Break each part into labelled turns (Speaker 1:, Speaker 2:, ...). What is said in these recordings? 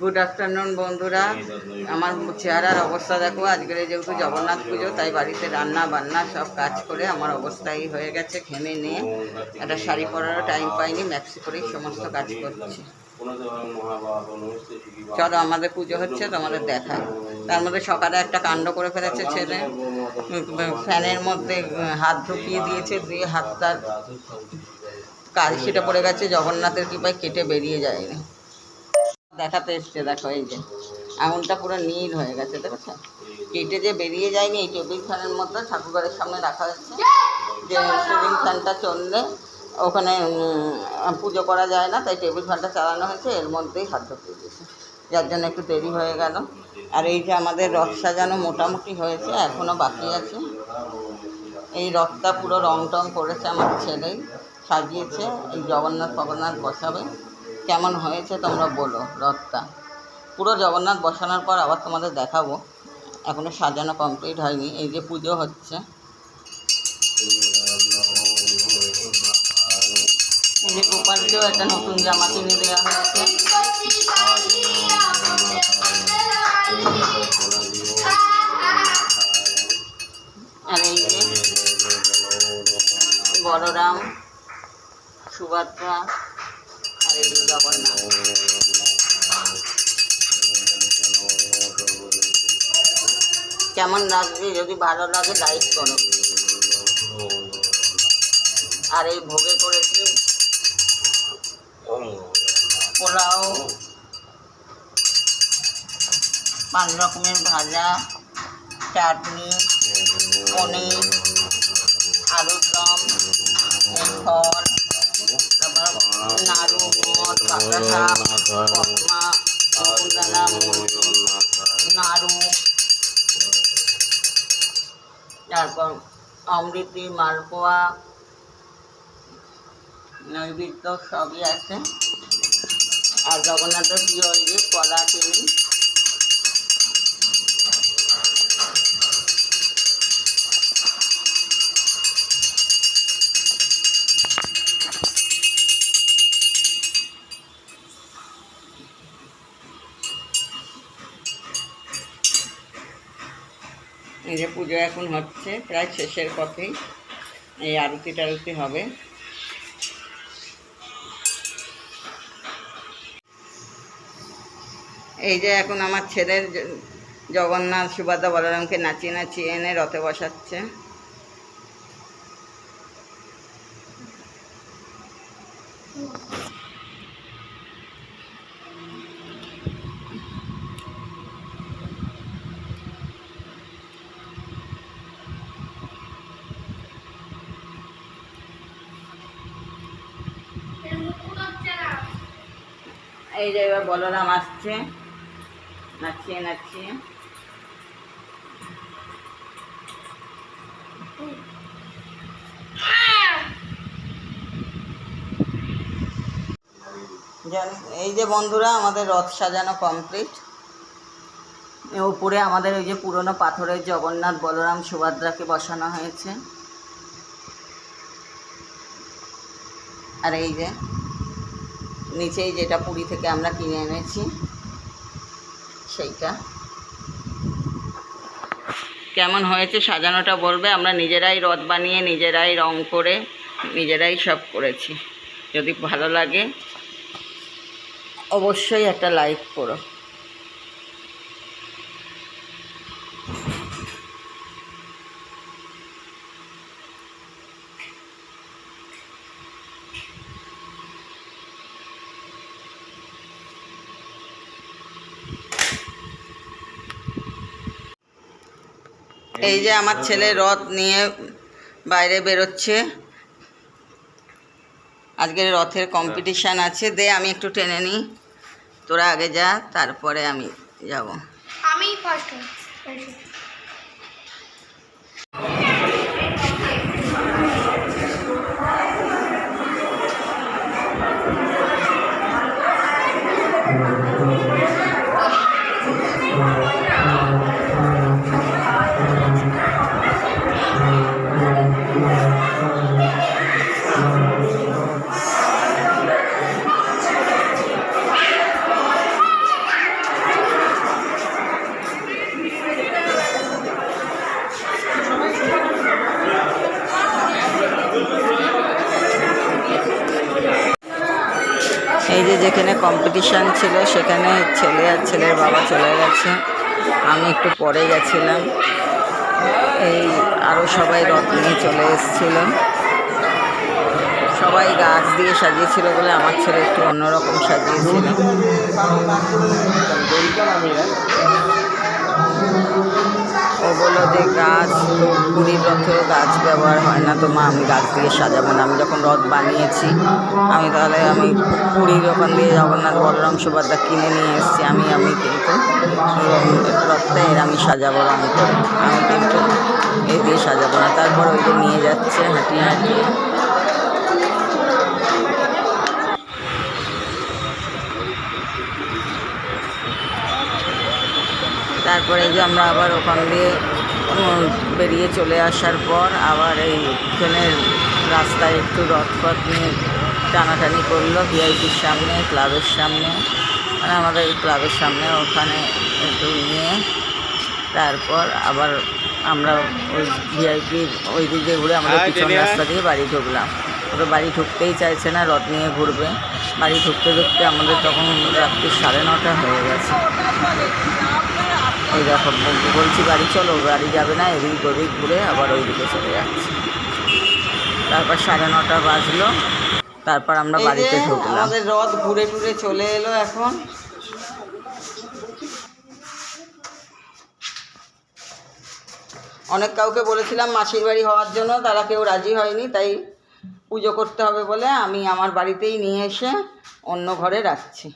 Speaker 1: Good afternoon বন্ধুরা। আমার চেহারার অবস্থা দেখো, আজকের যেহেতু জগন্নাথ পুজো, তাই বাড়িতে রান্না বান্না সব কাজ করে আমার অবস্থা এই হয়ে গেছে ঘেমে নিয়ে। একটা শাড়ি পরারও টাইম পাইনি ম্যাক্সি করেই সমস্ত কাজ করছি। চলো, আমাদের পুজো হচ্ছে, তোমাদের দেখা তার মধ্যে সকালে একটা কাণ্ড করে ফেলেছে ছেলে। ফ্যানের মধ্যে হাত ঢুকিয়ে দিয়েছে, দিয়ে হাতটার কাজ সেটা পড়ে গেছে, জগন্নাথের কৃপায় কেটে বেরিয়ে যায়নি। দেখাতে এসছে, দেখো এই যে। আঙুলটা পুরো নীল হয়ে গেছে, দেখেছ? কেটে যে বেরিয়ে যায়নি, এই টেবিল ফ্যানের মধ্যে ঠাকুরঘরের সামনে রাখা হয়েছে। যে টেবিল ফ্যানটা চললে ওখানে পুজো করা যায় না, তাই টেবিল ফ্যানটা চালানো হয়েছে, এর মধ্যেই হাত ঢুকিয়ে দিয়েছে। যার জন্য একটু দেরি হয়ে গেল। আর এই যে আমাদের রথ সাজানো মোটামুটি হয়েছে এখনও বাকি আছে। এই রথটা পুরো রং টং করেছে আমার ছেলেই, সাজিয়েছে, এই জগন্নাথ ফগন্নাথ বসাবে। কেমন হয়েছে তোমরা বলো, রথটা। পুরো জগন্নাথ বসানোর পর আবার তোমাদের দেখাবো। এখনও সাজানো কমপ্লিট হয়নি, এই যে পুজো হচ্ছে। এই যে গোপালকেও একটা নতুন জামা কিনে দেওয়া হয়েছে। আর এই যে বলরাম সুভদ্রা কেমন লাগবে যদি ভালো লাগে লাইক করো। আর এই ভোগে করেছি পোলাও, পাঁচ রকমের ভাজা, চাটনি, পনির। নাড়ু তারপর অমৃতি মালপোয়া নৈবেদ্য সবই আছে আর জগন্নাথের প্রিয় ওই যে কলা চিনি যে পুজো এখন হচ্ছে, প্রায় শেষের পথেই এই আরতি টারতি হবে। এই যে এখন আমার ছেলের জগন্নাথ সুভাদা বলরামকে নাচিয়ে নাচিয়ে এনে রথে বসাচ্ছে। এই যে এবার বলরাম আসছে। নাচিয়ে নাচিয়ে। এই যে বন্ধুরা, আমাদের রথ সাজানো কমপ্লিট উপরে আমাদের ওই যে পুরনো পাথরের জগন্নাথ বলরাম সুভদ্রাকে বসানো হয়েছে। আর এই যে নিচেই যেটা পুরী থেকে আমরা কিনে এনেছি, সেইটা। কেমন হয়েছে সাজানোটা বলবে? আমরা নিজেরাই রথ বানিয়ে, নিজেরাই রং করে, নিজেরাই সব করেছি। যদি ভালো লাগে, অবশ্যই একটা লাইক করো। এই যে আমার ছেলে রথ নিয়ে বাইরে বেরোচ্ছে। আজকে রথের কম্পিটিশান আছে। দে, আমি একটু টেনে নিই। তোরা আগে যা, তারপরে আমি যাব।
Speaker 2: আমি ফার্স্ট
Speaker 1: কম্পিটিশান ছিল, সেখানে ছেলে আর ছেলের বাবা চলে গেছে। আমি একটু পরে গেছিলাম। এই আরও সবাই রথ নিয়ে চলে এসেছিল। সবাই গাছ দিয়ে সাজিয়েছিল বলে আমার ছেলে একটু অন্যরকম সাজিয়েছিল। ও যে গাছ তো পুরীর রথেও গাছ ব্যবহার হয় না। তো মা, আমি গাছ দিয়ে সাজাবো না। আমি যখন রথ বানিয়েছি, আমি তাহলে আমি পুরীর ওখান দিয়ে জগন্নাথ বলরাম সুভদ্রা কিনে নিয়ে এসেছি আমি আমি কিন্তু রথটা এর আমি সাজাবো রঙ করে। আমি কিন্তু এ দিয়ে সাজাবো না। তারপর ওই যে নিয়ে যাচ্ছে হাঁটিয়ে হাঁটিয়ে তারপরে যে আমরা আবার ওখান দিয়ে বেরিয়ে চলে আসার পর আবার এইখানে রাস্তায় একটু রথপথ নিয়ে টানাটানি করল ভিআইপির সামনে ক্লাবের সামনে। মানে আমাদের ক্লাবের সামনে ওখানে একটু নিয়ে তারপর আবার আমরা ওই ভিআইপি ওই দিক দিয়ে ঘুরে আমরা
Speaker 2: হাই,
Speaker 1: পিছন রাস্তা দিয়ে বাড়ি ঢুকলাম। ওরা বাড়ি ঢুকতেই চাইছে না রথ নিয়ে ঘুরবে। বাড়ি ঢুকতে ঢুকতে আমাদের তখন রাত্রি সাড়ে নটা হয়ে গেছে। ওই দেখো বল- বলছি গাড়ি চলো গাড়ি যাবে না এদিক ওদিক ঘুরে আবার ওইদিকে চলে যাচ্ছে। তারপর সাড়ে নটা বাজলো তারপর আমরা বাড়িতে ঢুকলাম। আমাদের রথ ঘুরে টুরে চলে এলো এখন। অনেক কাউকে বলেছিলাম মাসির বাড়ি হওয়ার জন্য তারা কেউ রাজি হয়নি তাই পুজো করতে হবে বলে আমি আমার বাড়িতেই নিয়ে এসে অন্য ঘরে রাখছি।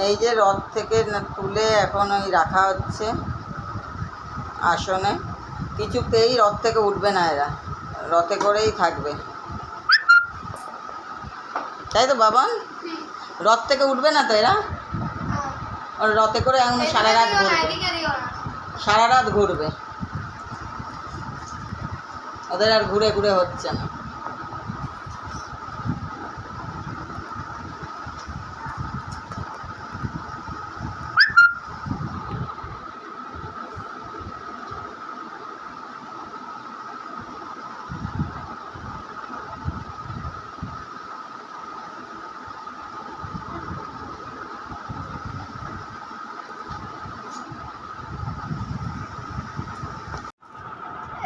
Speaker 1: এই যে রথ থেকে না- তুলে এখন ওই রাখা হচ্ছে আসনে। কিছুতেই রথ থেকে উঠবে না এরা। রথে করেই থাকবে। তাই তো বাবা? রথ থেকে উঠবে না তো এরা? রথে করে এখন সারা রাত ঘুরবে। সারা রাত ঘুরবে। ওদের আর ঘুরে ঘুরে হচ্ছে না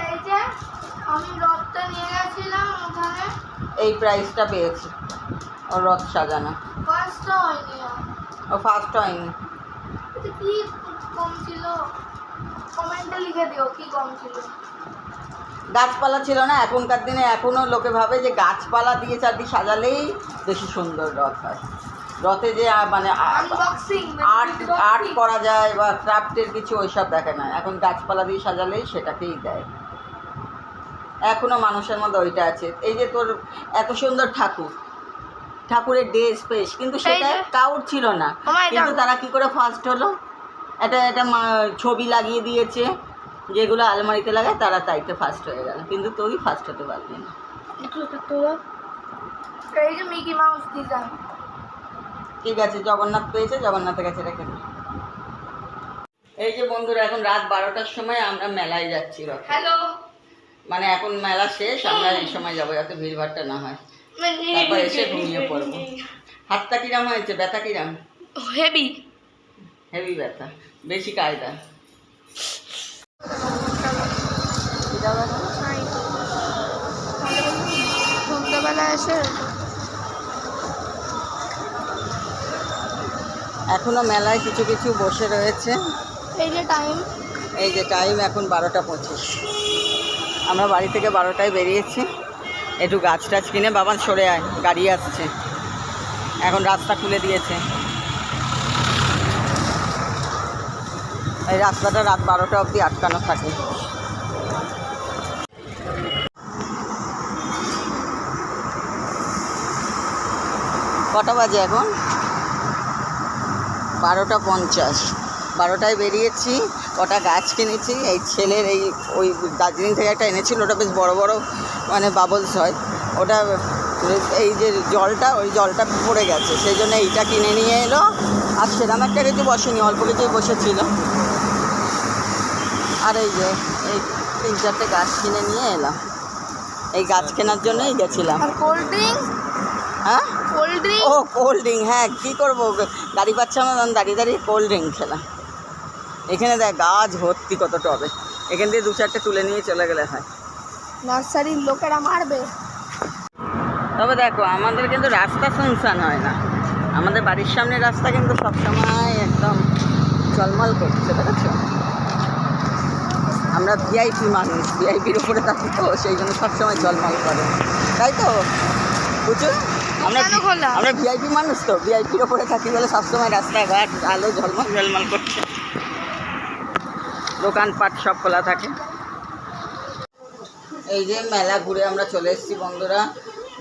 Speaker 3: এই যে আমি রথটা নিয়ে গেছিলাম ওখানে
Speaker 1: এই প্রাইসটা পেয়েছি। ওর রথ সাজানো। ও ফার্স্ট হয়নি।
Speaker 3: কি কম ছিল? কমেন্টে লিখে দিও কি কম ছিল?
Speaker 1: গাছপালা ছিল না এখনকার দিনে এখনও লোকে ভাবে যে গাছপালা দিয়ে চারদিক সাজালেই বেশি সুন্দর রথ হয়। রথে যে মানে আর্ট আর্ট করা যায় বা ক্রাফটের কিছু ওইসব দেখে না। এখন গাছপালা দিয়ে সাজালেই সেটাকেই দেয়। এখনও মানুষের মধ্যে ওইটা আছে। এই যে তোর এত সুন্দর ঠাকুর ঠাকুরের ড্রেস পেশ কিন্তু সেটা কাউর ছিল না। কিন্তু তারা কি করে ফার্স্ট হলো? এটা এটা ছবি লাগিয়ে দিয়েছে যেগুলো আলমারিতে লাগায় তারা তাইতে ফার্স্ট হয়ে গেল। কিন্তু তুই ফার্স্ট হতে পারবি না। ঠিক আছে জগন্নাথ পেয়েছে জগন্নাথের কাছে রেখে। এই যে বন্ধুরা এখন রাত বারোটার সময় আমরা মেলায় যাচ্ছি
Speaker 3: হ্যালো
Speaker 1: মানে এখন মেলা শেষ আমরা এই সময় যাব যাতে ভিড়ভাড়টা না হয়। তারপর এসে ঘুমিয়ে পড়ব। হাতটা কিরাম হয়েছে? ব্যথা কিরাম?
Speaker 3: হেভি
Speaker 1: হেভি ব্যথা। বেশি কায়দা।
Speaker 3: সন্ধ্যাবেলা এসে
Speaker 1: এখনও মেলায় কিছু কিছু বসে রয়েছে।
Speaker 3: এই যে টাইম
Speaker 1: এই যে টাইম এখন বারোটা পঁচিশ। আমরা বাড়ি থেকে বারোটায় বেরিয়েছি। একটু গাছ টাছ কিনে বাবা সরে আয়, গাড়ি আসছে। এখন রাস্তা খুলে দিয়েছে। এই রাস্তাটা রাত বারোটা অবধি আটকানো থাকে। কটা বাজে এখন? বারোটা পঞ্চাশ। বারোটায় বেরিয়েছি। কটা গাছ কিনেছি। এই ছেলের এই ওই দার্জিলিং থেকে একটা এনেছিল ওটা বেশ বড় বড় মানে বাবলস হয়। ওটা এই যে জলটা ওই জলটা পড়ে গেছে। সেই জন্য এইটা কিনে নিয়ে এলো। আর সেরকম একটা কিছু বসেনি অল্প কিছুই বসেছিল। আর এই যে এই তিন চারটে গাছ কিনে নিয়ে এলাম। এই গাছ কেনার জন্যই গেছিলাম।
Speaker 3: কোল্ড ড্রিঙ্ক
Speaker 1: হ্যাঁ?
Speaker 3: কোল্ড ড্রিঙ্ক
Speaker 1: ও কোল্ড ড্রিঙ্ক হ্যাঁ কী করব? গাড়ি না তখন দাঁড়িয়ে দাঁড়িয়ে কোল্ড ড্রিঙ্ক খেলাম। এখানে দেখ গাছ ভর্তি কত টবে এখান থেকে দু চারটে তুলে নিয়ে চলে গেলে হয়।
Speaker 3: নার্সারির লোকেরা মারবে।
Speaker 1: তবে দেখো আমাদের কিন্তু রাস্তা শুনশান হয় না। আমাদের বাড়ির সামনে রাস্তা কিন্তু সবসময় একদম চলমল করছে দেখেছ আমরা ভিআইপি মানুষ ভিআইপির উপরে থাকি তো সেই জন্য সবসময় চলমল করে। তাই তো? বুঝছ? আমরা? আমরা ভিআইপি মানুষ তো। ভিআইপির ওপরে থাকি বলে সবসময় রাস্তাঘাট আলো ঝলমল ঝলমল করছে। দোকানপাট সব খোলা থাকে। এই যে মেলা ঘুরে আমরা চলে এসেছি বন্ধুরা।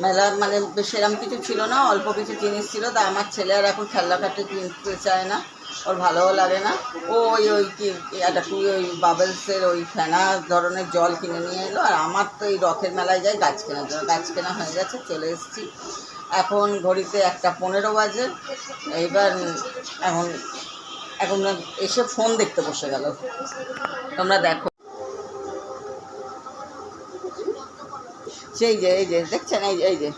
Speaker 1: মেলা মানে সেরকম কিছু ছিল না, অল্প কিছু জিনিস ছিল, তা আমার ছেলে আর এখন খেলনাকাটি কিনতে চায় না, ওর ভালোও লাগে না। ও ওই ওই কি, একটা তুই ওই বাবেলসের ওই ফেনা ধরনের জল কিনে নিয়ে এলো, আর আমার তো এই রথের মেলায় যাই গাছ কেনার জন্য। গাছ কেনা হয়ে গেছে, চলে এসেছি। এখন ঘড়িতে একটা পনেরো বাজে, এইবার এখন এখন এসে ফোন দেখতে বসে গেল। তোমরা দেখো। সেই যে, এই যে, দেখছেন? এই যে এই যে।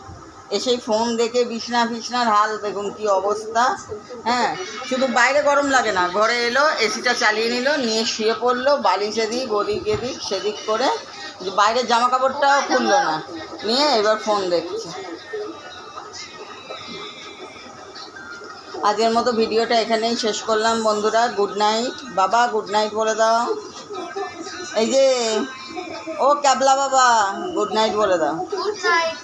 Speaker 1: এসেই ফোন দেখে বিছনা ফিছনার হাল, দেখুন কি অবস্থা। হ্যাঁ শুধু বাইরে গরম লাগে না। ঘরে এলো, এসিটা চালিয়ে নিল, নিয়ে শুয়ে পড়ল, বালিশ এদিক ওদিক এদিক সেদিক করে। বাইরের জামা কাপড়টাও খুললো না। নিয়ে এবার ফোন দেখছে। আজকের মতো ভিডিওটা এখানেই শেষ করলাম, বন্ধুরা। গুড নাইট বাবা গুড নাইট বলে দাও। এই যে, ও ক্যাবলা বাবা গুড নাইট বলে দাও।
Speaker 3: Good night